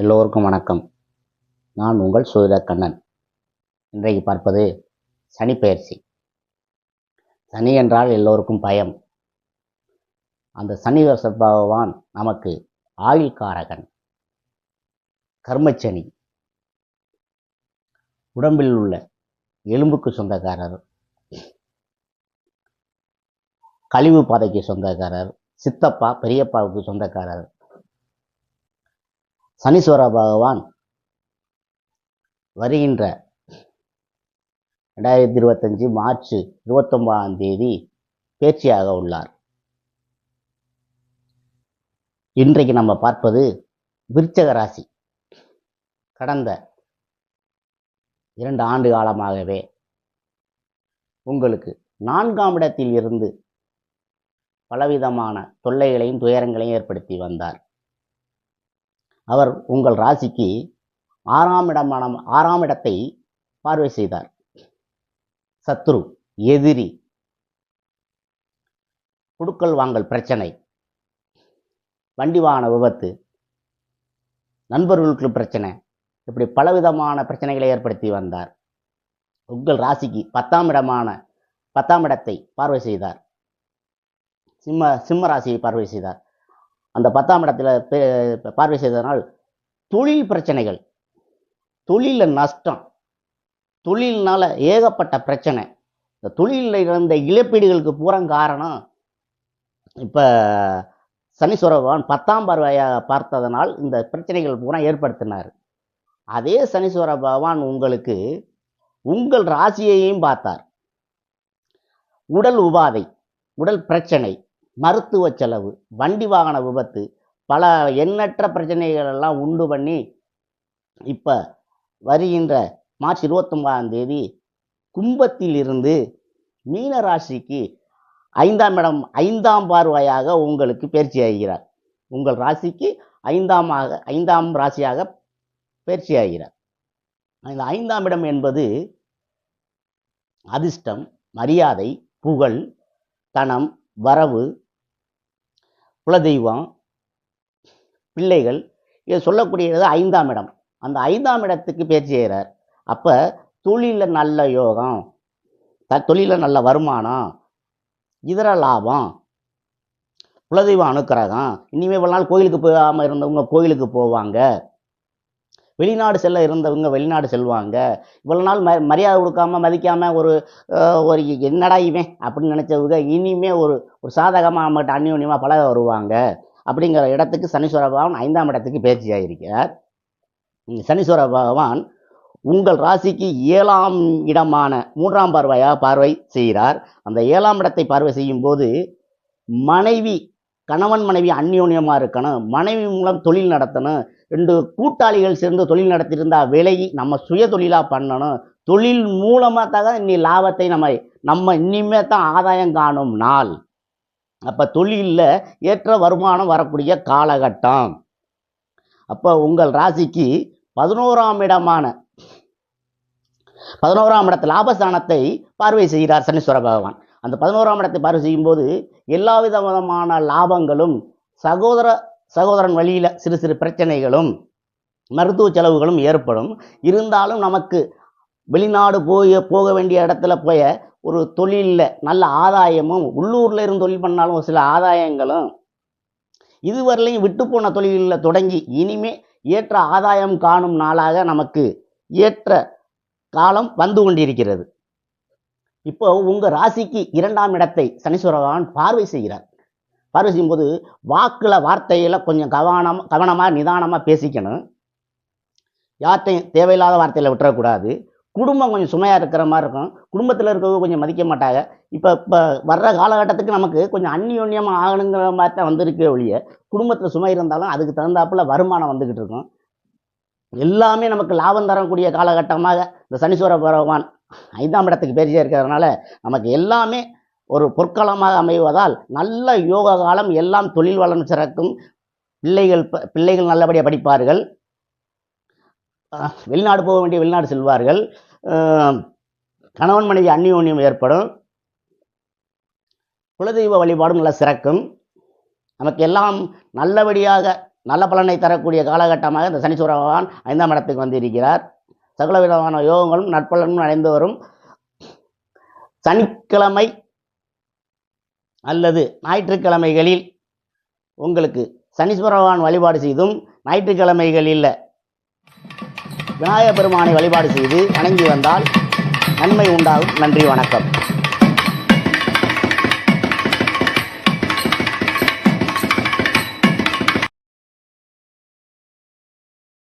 எல்லோருக்கும் வணக்கம். நான் உங்கள் சோதர கண்ணன் இன்றைக்கு பார்ப்பது சனி பயிற்சி சனி என்றால் எல்லோருக்கும் பயம். அந்த சனி வச பகவான் நமக்கு ஆயுள்காரகன். கர்மச்சனி. உடம்பில் உள்ள எலும்புக்கு சொந்தக்காரர். கழிவு பாதைக்கு சொந்தக்காரர். சித்தப்பா பெரியப்பாவுக்கு சொந்தக்காரர். சனீஸ்வர பகவான் வருகின்ற ரெண்டாயிரத்தி இருபத்தஞ்சு மார்ச் இருபத்தொன்பதாம் தேதி பேச்சியாக உள்ளார். இன்றைக்கு நம்ம பார்ப்பது விருச்சக ராசி. கடந்த இரண்டு ஆண்டு காலமாகவே உங்களுக்கு நான்காம் இடத்தில் இருந்து பலவிதமான தொல்லைகளையும் துயரங்களையும் ஏற்படுத்தி வந்தார். அவர் உங்கள் ராசிக்கு ஆறாம் இடமான ஆறாம் இடத்தை பார்வை செய்தார். சத்ரு எதிரி. குடுக்கல் வாங்கல் பிரச்சனை. வண்டி வாகன விபத்து. நண்பர்களுக்கு பிரச்சனை. இப்படி பலவிதமான பிரச்சனைகளை ஏற்படுத்தி வந்தார். உங்கள் ராசிக்கு பத்தாம் இடமான பத்தாம் இடத்தை பார்வை செய்தார். சிம்ம சிம்ம ராசியை பார்வை செய்தார். அந்த பத்தாம் இடத்துல பே- பார்வை செய்ததனால் தொழில் பிரச்சனைகள் தொழிலில் நஷ்டம் தொழில்னால ஏகப்பட்ட பிரச்சனை. இந்த தொழிலில் இருந்த இழப்பீடுகளுக்கு பூரா காரணம் இப்போ சனீஸ்வர பகவான் பத்தாம் பார்வையாக பார்த்ததனால் இந்த பிரச்சனைகள் பூரா ஏற்படுத்தினார். அதே சனீஸ்வர பகவான் உங்களுக்கு உங்கள் ராசியையும் பார்த்தார். உடல் உபாதை உடல் பிரச்சனை மருத்துவ செலவு வண்டி வாகன விபத்து பல எண்ணற்ற பிரச்சனைகளெல்லாம் உண்டு பண்ணி இப்போ வருகின்ற மார்ச் இருபத்தொம்பதாம் தேதி கும்பத்தில் இருந்து மீன ராசிக்கு ஐந்தாம் இடம் ஐந்தாம் பார்வையாக உங்களுக்கு பயிற்சி ஆகிறார். உங்கள் ராசிக்கு ஐந்தாமாக ஐந்தாம் ராசியாக பயிற்சி ஆகிறார். இந்த ஐந்தாம் இடம் என்பது அதிர்ஷ்டம் மரியாதை புகழ் தனம் வரவு குலதெய்வம் பிள்ளைகள் இது சொல்லக்கூடியது ஐந்தாம் இடம். அந்த ஐந்தாம் இடத்துக்கு பேச்சு செய்கிறார். அப்போ தொழிலில் நல்ல யோகம் த தொழிலில் நல்ல வருமானம் இதர லாபம் குலதெய்வம் அனுக்கிரகம். இனிமேல் இவ்வளோ நாள் கோயிலுக்கு போகாமல் இருந்தவங்க கோயிலுக்கு போவாங்க. வெளிநாடு செல்ல இருந்தவங்க வெளிநாடு செல்வாங்க. இவ்வளோ நாள் ம மரியாதை கொடுக்காம மதிக்காமல் ஒரு ஒரு என்னடா இவன் அப்படின்னு நினச்சவங்க இனிமே ஒரு ஒரு சாதகமாக நம்மகிட்ட அந்யோன்யமாக பழக வருவாங்க. அப்படிங்கிற இடத்துக்கு சனீஸ்வர பகவான் ஐந்தாம் இடத்துக்கு பேச்சு ஆகியிருக்கிறார் சனீஸ்வர பகவான் உங்கள் ராசிக்கு ஏழாம் இடமான மூன்றாம் பார்வையாக பார்வை செய்கிறார். அந்த ஏழாம் இடத்தை பார்வை செய்யும் போது மனைவி கணவன் மனைவி அந்யோன்யமாக இருக்கணும். மனைவி மூலம் தொழில் நடத்தணும். ரெண்டு கூட்டாளிகள் சேர்ந்து தொழில் நடத்தியிருந்தா விலகி நம்ம சுய தொழிலாக பண்ணணும். தொழில் மூலமாக தான் இன்னி லாபத்தை நம்ம நம்ம இனிமே தான் ஆதாயம் காணும் நாள். அப்போ தொழிலில் ஏற்ற வருமானம் வரக்கூடிய காலகட்டம். அப்போ உங்கள் ராசிக்கு பதினோராம் இடமான பதினோராம் இடத்து லாபஸ்தானத்தை பார்வை செய்கிறார் சனீஸ்வர பகவான். அந்த பதினோராம் இடத்தை பார்வை செய்யும்போது எல்லா விதமான லாபங்களும் சகோதர சகோதரன் வழியில் சிறு சிறு பிரச்சனைகளும் மருத்துவ செலவுகளும் ஏற்படும். இருந்தாலும் நமக்கு வெளிநாடு போய் போக வேண்டிய இடத்துல போய் ஒரு தொழிலில் நல்ல ஆதாயமும் உள்ளூரில் இருந்து தொழில் பண்ணாலும் ஒரு சில ஆதாயங்களும் இதுவரையிலையும் விட்டு போன தொழிலில் தொடங்கி இனிமே ஏற்ற ஆதாயம் காணும் நாளாக நமக்கு ஏற்ற காலம் வந்து கொண்டிருக்கிறது. இப்போ உங்கள் ராசிக்கு இரண்டாம் இடத்தை சனீஸ்வர பகவான் பார்வை செய்கிறார். பார்வை செய்யும்போது வாக்கில் வார்த்தையில் கொஞ்சம் கவனம் கவனமாக நிதானமாக பேசிக்கணும். யார்ட்டையும் தேவையில்லாத வார்த்தையில் விட்டுறக்கூடாது. குடும்பம் கொஞ்சம் சுமையாக இருக்கிற மாதிரி இருக்கும். குடும்பத்தில் இருக்கவங்க கொஞ்சம் மதிக்க மாட்டாங்க. இப்போ இப்போ வர்ற காலகட்டத்துக்கு நமக்கு கொஞ்சம் அந்யோன்யமாக ஆகணுங்கிற மாதிரி தான் வந்திருக்கே ஒழிய குடும்பத்தில் சுமை இருந்தாலும் அதுக்கு தகுந்தாப்புல வருமானம் வந்துக்கிட்டு இருக்கும். எல்லாமே நமக்கு லாபம் தரக்கூடிய காலகட்டமாக இந்த சனீஸ்வர பகவான் ஐந்தாம் இடத்துக்கு பேரிச்சே இருக்கிறதுனால நமக்கு எல்லாமே ஒரு பொற்காலமாக அமைவதால் நல்ல யோக காலம் எல்லாம் தொழில் வளம் சிறக்கும். பிள்ளைகள் ப- பிள்ளைகள் நல்லபடியாக படிப்பார்கள். வெளிநாடு போக வேண்டிய வெளிநாடு செல்வார்கள். கணவன் மனைவி அந்நியோன்யம் ஏற்படும். குலதெய்வ வழிபாடும் நல்லா சிறக்கும். நமக்கு எல்லாம் நல்லபடியாக நல்ல பலனை தரக்கூடிய காலகட்டமாக இந்த சனீஸ்வர பகவான் ஐந்தாம் இடத்துக்கு வந்திருக்கிறார். சகல விதமான யோகங்களும் நற்பலனும் அடைந்து வரும். சனிக்கிழமை அல்லது ஞாயிற்றுக்கிழமைகளில் உங்களுக்கு சனீஸ்வர பகவான் வழிபாடு செய்தும் ஞாயிற்றுக்கிழமைகளில் விநாயகப் பெருமானை வழிபாடு செய்து வணங்கி வந்தால் நன்மை உண்டாகும். நன்றி வணக்கம்.